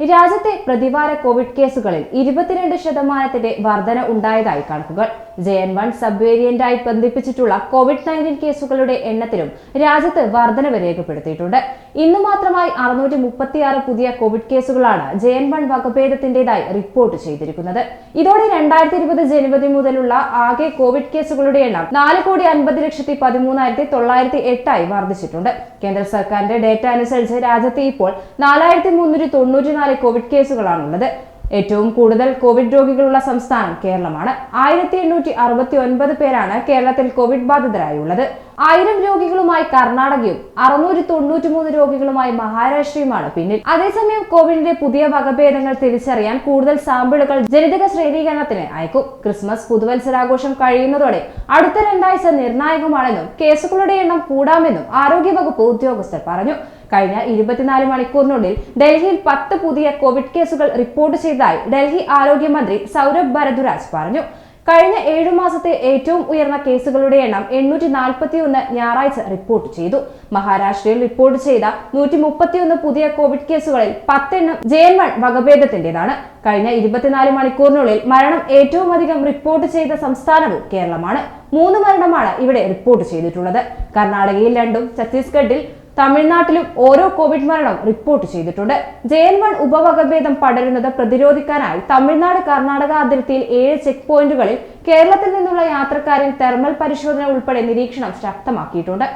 രാജ്യത്തെ പ്രതിവാര കോവിഡ് കേസുകളിൽ ഇരുപത്തിരണ്ട് ശതമാനത്തിന്റെ വർധന ഉണ്ടായതായി കണക്കുകൾ. ജെ എൻ വൺ സബ് വേരിയന്റായി ബന്ധിപ്പിച്ചിട്ടുള്ള കോവിഡ് നയന്റീൻ കേസുകളുടെ എണ്ണത്തിലും രാജ്യത്ത് വർധനവ് രേഖപ്പെടുത്തിയിട്ടുണ്ട്. ഇന്ന് മാത്രമായി അറുന്നൂറ്റി മുപ്പത്തിയാറ് പുതിയ കോവിഡ് കേസുകളാണ് ജെ എൻ വൺ വകഭേദത്തിന്റേതായി റിപ്പോർട്ട് ചെയ്തിരിക്കുന്നത്. ഇതോടെ രണ്ടായിരത്തി ഇരുപത് ജനുവരി മുതലുള്ള ആകെ കോവിഡ് കേസുകളുടെ എണ്ണം നാല് കോടി അൻപത് ലക്ഷത്തി പതിമൂന്നായിരത്തി തൊള്ളായിരത്തി എട്ടായി വർദ്ധിച്ചിട്ടുണ്ട്. കേന്ദ്ര സർക്കാരിന്റെ ഡേറ്റ അനുസരിച്ച് രാജ്യത്ത് ഇപ്പോൾ നാലായിരത്തി മുന്നൂറ്റി തൊണ്ണൂറ്റിനാല് കോവിഡ് കേസുകളാണുള്ളത്. ഏറ്റവും കൂടുതൽ കോവിഡ് രോഗികളുള്ള സംസ്ഥാനം കേരളമാണ്. ആയിരത്തി എണ്ണൂറ്റി അറുപത്തി ഒൻപത് പേരാണ് കേരളത്തിൽ കോവിഡ് ബാധിതരായുള്ളത്. ആയിരം രോഗികളുമായി കർണാടകയും അറുന്നൂറ്റി തൊണ്ണൂറ്റി മൂന്ന് രോഗികളുമായി മഹാരാഷ്ട്രയുമാണ് പിന്നിൽ. അതേസമയം കോവിഡിന്റെ പുതിയ വകഭേദങ്ങൾ തിരിച്ചറിയാൻ കൂടുതൽ സാമ്പിളുകൾ ജനിതക ശ്രേണീകരണത്തിന് അയക്കും. ക്രിസ്മസ് പുതുവത്സരാഘോഷം കഴിയുന്നതോടെ അടുത്ത രണ്ടാഴ്ച നിർണായകമാണെന്നും കേസുകളുടെ എണ്ണം കൂടാമെന്നും ആരോഗ്യവകുപ്പ് ഉദ്യോഗസ്ഥർ പറഞ്ഞു. കഴിഞ്ഞ ഇരുപത്തിനാല് മണിക്കൂറിനുള്ളിൽ ഡൽഹിയിൽ പത്ത് പുതിയ കോവിഡ് കേസുകൾ റിപ്പോർട്ട് ചെയ്തതായി ഡൽഹി ആരോഗ്യമന്ത്രി സൗരഭ് ഭരദ്വാജ് പറഞ്ഞു. കഴിഞ്ഞ ഏഴു മാസത്തെ ഏറ്റവും ഉയർന്ന കേസുകളുടെ എണ്ണം എണ്ണൂറ്റി നാൽപ്പത്തിയൊന്ന് ഞായറാഴ്ച റിപ്പോർട്ട് ചെയ്തു. മഹാരാഷ്ട്രയിൽ റിപ്പോർട്ട് ചെയ്ത നൂറ്റി മുപ്പത്തിയൊന്ന് പുതിയ കോവിഡ് കേസുകളിൽ പത്തെണ്ണം ജെ എൻ വൺ വകഭേദത്തിന്റേതാണ്. കഴിഞ്ഞ ഇരുപത്തിനാല് മണിക്കൂറിനുള്ളിൽ മരണം ഏറ്റവും അധികം റിപ്പോർട്ട് ചെയ്ത സംസ്ഥാനവും കേരളമാണ്. മൂന്ന് മരണമാണ് ഇവിടെ റിപ്പോർട്ട് ചെയ്തിട്ടുള്ളത്. കർണാടകയിൽ രണ്ടും ഛത്തീസ്ഗഡിൽ തമിഴ്നാട്ടിലും ഓരോ കോവിഡ് മരണം റിപ്പോർട്ട് ചെയ്തിട്ടുണ്ട്. ജെ എൻ വൺ ഉപവകഭേദം പടരുന്നത് പ്രതിരോധിക്കാനായി തമിഴ്നാട് കർണാടക അതിർത്തിയിൽ ഏഴ് ചെക്ക് പോയിന്റുകളിൽ കേരളത്തിൽ നിന്നുള്ള യാത്രക്കാരിൽ തെർമൽ പരിശോധന ഉൾപ്പെടെ നിരീക്ഷണം ശക്തമാക്കിയിട്ടുണ്ട്.